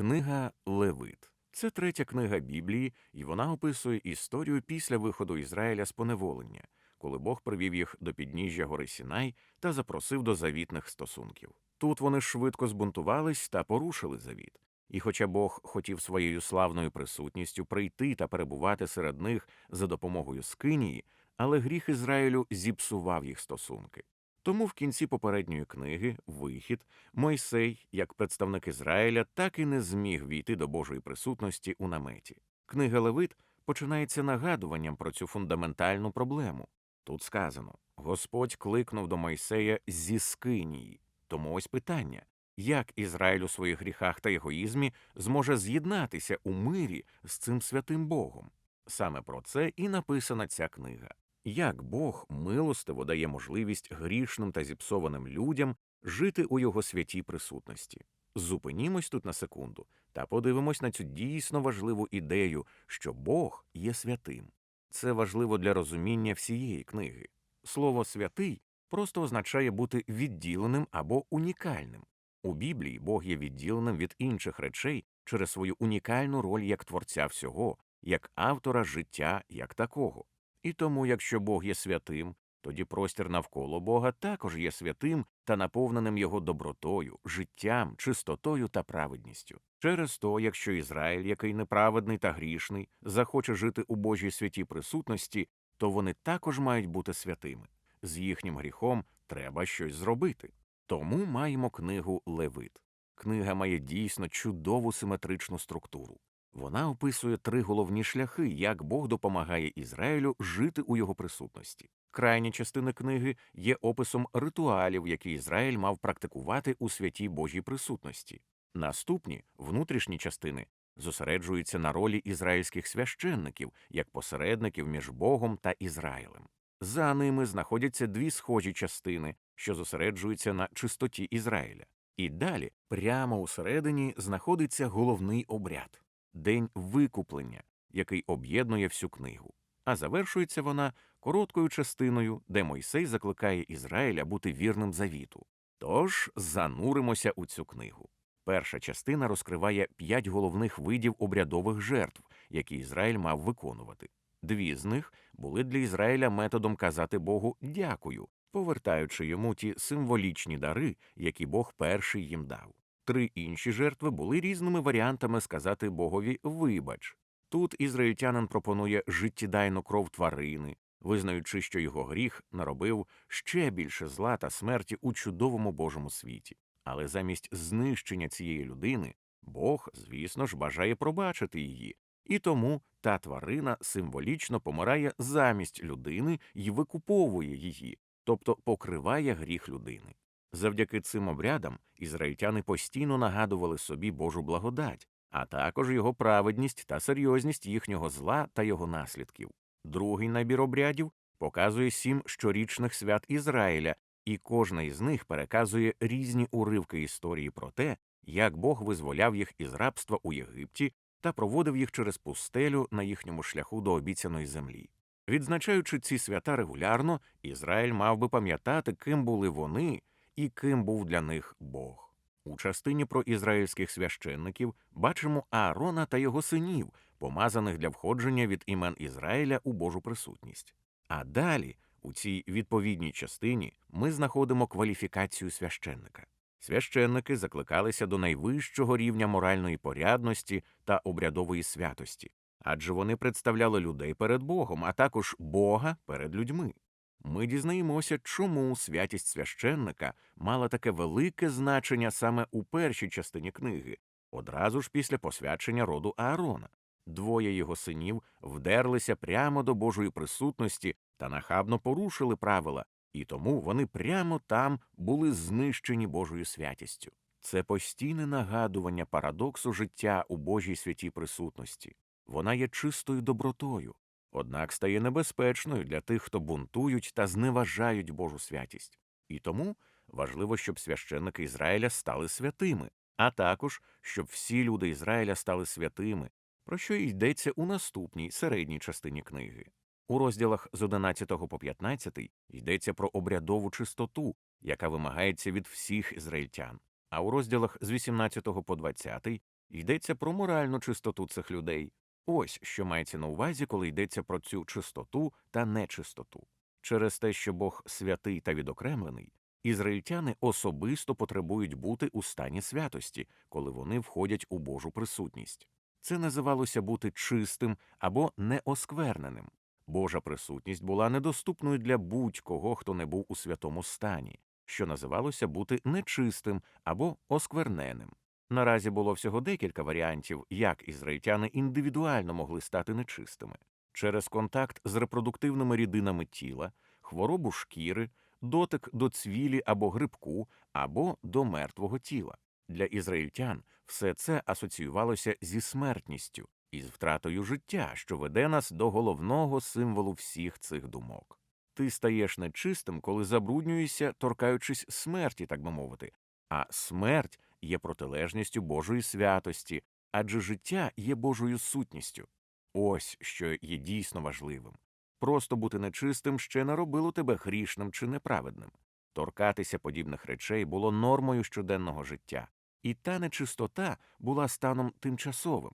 Книга Левит. Це третя книга Біблії, і вона описує історію після виходу Ізраїля з поневолення, коли Бог привів їх до підніжжя гори Сінай та запросив до завітних стосунків. Тут вони швидко збунтувались та порушили завіт. І хоча Бог хотів своєю славною присутністю прийти та перебувати серед них за допомогою Скинії, але гріх Ізраїлю зіпсував їх стосунки. Тому в кінці попередньої книги Вихід Мойсей, як представник Ізраїля, так і не зміг війти до Божої присутності у наметі. Книга Левит починається нагадуванням про цю фундаментальну проблему. Тут сказано: Господь кликнув до Мойсея зі Скинії. Тому ось питання: як Ізраїль у своїх гріхах та егоїзмі зможе з'єднатися у мирі з цим святим Богом? Саме про це і написана ця книга. Як Бог милостиво дає можливість грішним та зіпсованим людям жити у його святій присутності. Зупинімось тут на секунду та подивимось на цю дійсно важливу ідею, що Бог є святим. Це важливо для розуміння всієї книги. Слово святий просто означає бути відділеним або унікальним. У Біблії Бог є відділеним від інших речей через свою унікальну роль як творця всього, як автора життя як такого. І тому, якщо Бог є святим, тоді простір навколо Бога також є святим та наповненим його добротою, життям, чистотою та праведністю. Через то, якщо Ізраїль, який неправедний та грішний, захоче жити у Божій святій присутності, то вони також мають бути святими. З їхнім гріхом треба щось зробити. Тому маємо книгу Левит. Книга має дійсно чудову симетричну структуру. Вона описує три головні шляхи, як Бог допомагає Ізраїлю жити у його присутності. Крайні частини книги є описом ритуалів, які Ізраїль мав практикувати у святій Божій присутності. Наступні внутрішні частини зосереджуються на ролі ізраїльських священників як посередників між Богом та Ізраїлем. За ними знаходяться дві схожі частини, що зосереджуються на чистоті Ізраїля. І далі, прямо усередині, знаходиться головний обряд день викуплення, який об'єднує всю книгу. А завершується вона короткою частиною, де Мойсей закликає Ізраїля бути вірним завіту. Тож зануримося у цю книгу. Перша частина розкриває п'ять головних видів обрядових жертв, які Ізраїль мав виконувати. Дві з них були для Ізраїля методом казати Богу дякую, повертаючи йому ті символічні дари, які Бог перший їм дав. Три інші жертви були різними варіантами сказати Богові вибач. Тут ізраїльтянин пропонує життєдайну кров тварини, визнаючи, що його гріх наробив ще більше зла та смерті у чудовому Божому світі. Але замість знищення цієї людини Бог, звісно ж, бажає пробачити її, і тому та тварина символічно помирає замість людини і викуповує її, тобто покриває гріх людини. Завдяки цим обрядам ізраїльтяни постійно нагадували собі Божу благодать, а також його праведність та серйозність їхнього зла та його наслідків. Другий набір обрядів показує сім щорічних свят Ізраїля, і кожна із них переказує різні уривки історії про те, як Бог визволяв їх із рабства у Єгипті та проводив їх через пустелю на їхньому шляху до обіцяної землі. Відзначаючи ці свята регулярно, Ізраїль мав би пам'ятати, ким були вони і ким був для них Бог. У частині про ізраїльських священників бачимо Аарона та його синів, помазаних для входження від імен Ізраїля у Божу присутність. А далі, у цій відповідній частині, ми знаходимо кваліфікацію священника. Священники закликалися до найвищого рівня моральної порядності та обрядової святості, адже вони представляли людей перед Богом, а також Бога перед людьми. Ми дізнаємося, чому святість священника мала таке велике значення саме у першій частині книги, одразу ж після посвячення роду Аарона. Двоє його синів вдерлися прямо до Божої присутності та нахабно порушили правила, і тому вони прямо там були знищені Божою святістю. Це постійне нагадування парадоксу життя у Божій святій присутності. Вона є чистою добротою, однак стає небезпечною для тих, хто бунтують та зневажають Божу святість. І тому важливо, щоб священники Ізраїля стали святими, а також щоб всі люди Ізраїля стали святими, про що йдеться у наступній середній частині книги. У розділах з 11 по 15 йдеться про обрядову чистоту, яка вимагається від всіх ізраїльтян, а у розділах з 18 по 20 Йдеться про моральну чистоту цих людей. Ось що мається на увазі, коли йдеться про цю чистоту та нечистоту. Через те, що Бог святий та відокремлений, ізраїльтяни особисто потребують бути у стані святості, коли вони входять у Божу присутність. Це називалося бути чистим або неоскверненим. Божа присутність була недоступною для будь-кого, хто не був у святому стані, що називалося бути нечистим або оскверненим. Наразі було всього декілька варіантів, як ізраїльтяни індивідуально могли стати нечистими через контакт з репродуктивними рідинами тіла, хворобу шкіри, дотик до цвілі або грибку, або до мертвого тіла. Для ізраїльтян все це асоціювалося зі смертністю і з втратою життя, що веде нас до головного символу всіх цих думок. Ти стаєш нечистим, коли забруднюєшся, торкаючись смерті, так би мовити, а смерть є протилежністю Божої святості, адже життя є Божою сутністю. Ось що є дійсно важливим. Просто бути нечистим ще не робило тебе грішним чи неправедним. Торкатися подібних речей було нормою щоденного життя, і та нечистота була станом тимчасовим.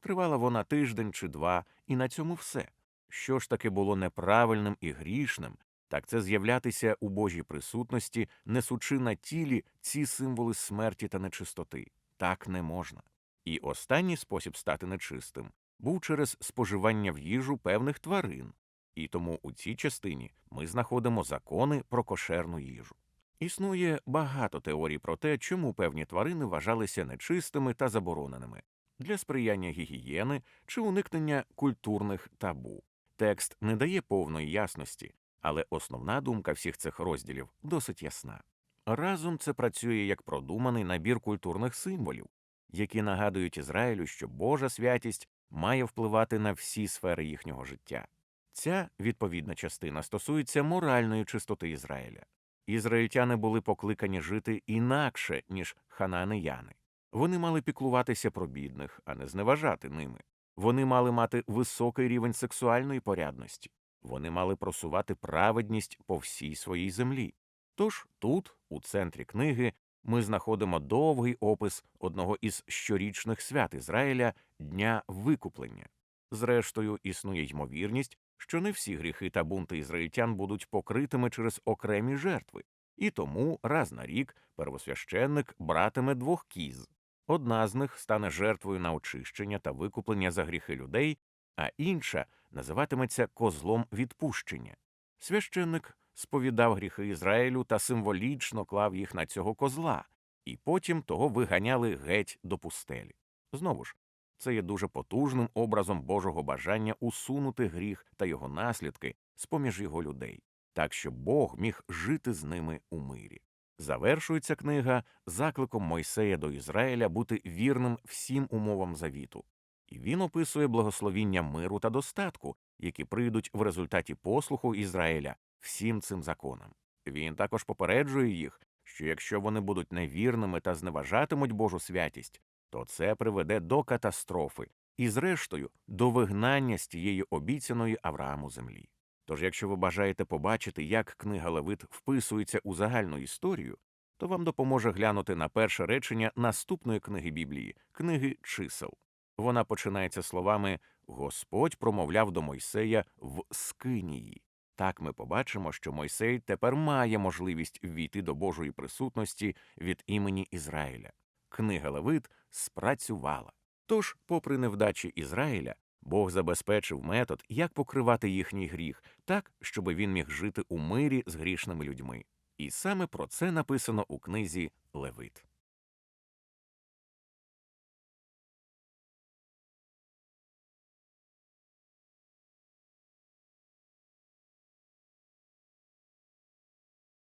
Тривала вона тиждень чи два, і на цьому все. Що ж таки було неправильним і грішним, так це з'являтися у Божій присутності, несучи на тілі ці символи смерті та нечистоти. Так не можна. І останній спосіб стати нечистим був через споживання в їжу певних тварин, і тому у цій частині ми знаходимо закони про кошерну їжу. Існує багато теорій про те, чому певні тварини вважалися нечистими та забороненими для сприяння гігієни чи уникнення культурних табу. Текст не дає повної ясності, але основна думка всіх цих розділів досить ясна. Разом це працює як продуманий набір культурних символів, які нагадують Ізраїлю, що Божа святість має впливати на всі сфери їхнього життя. Ця відповідна частина стосується моральної чистоти Ізраїля. Ізраїльтяни були покликані жити інакше, ніж хананеяни. Вони мали піклуватися про бідних, а не зневажати ними. Вони мали мати високий рівень сексуальної порядності. Вони мали просувати праведність по всій своїй землі. Тож тут, у центрі книги, ми знаходимо довгий опис одного із щорічних свят Ізраїля Дня Викуплення. Зрештою, існує ймовірність, що не всі гріхи та бунти ізраїльтян будуть покритими через окремі жертви, і тому раз на рік первосвященник братиме двох кіз. Одна з них стане жертвою на очищення та викуплення за гріхи людей, а інша називатиметься козлом відпущення. Священник сповідав гріхи Ізраїлю та символічно клав їх на цього козла, і потім того виганяли геть до пустелі. Знову ж, це є дуже потужним образом Божого бажання усунути гріх та його наслідки з поміж його людей, так щоб Бог міг жити з ними у мирі. Завершується книга закликом Мойсея до Ізраїля бути вірним всім умовам завіту, і він описує благословіння миру та достатку, які прийдуть в результаті послуху Ізраїля всім цим законам. Він також попереджує їх, що якщо вони будуть невірними та зневажатимуть Божу святість, то це приведе до катастрофи і, зрештою, до вигнання з тієї обіцяної Аврааму землі. Тож, якщо ви бажаєте побачити, як книга Левит вписується у загальну історію, то вам допоможе глянути на перше речення наступної книги Біблії, книги чисел. Вона починається словами Господь промовляв до Мойсея в Скинії. Так ми побачимо, що Мойсей тепер має можливість ввійти до Божої присутності від імені Ізраїля. Книга Левит спрацювала. Тож, попри невдачі Ізраїля, Бог забезпечив метод, як покривати їхній гріх, так, щоб він міг жити у мирі з грішними людьми. І саме про це написано у книзі Левит.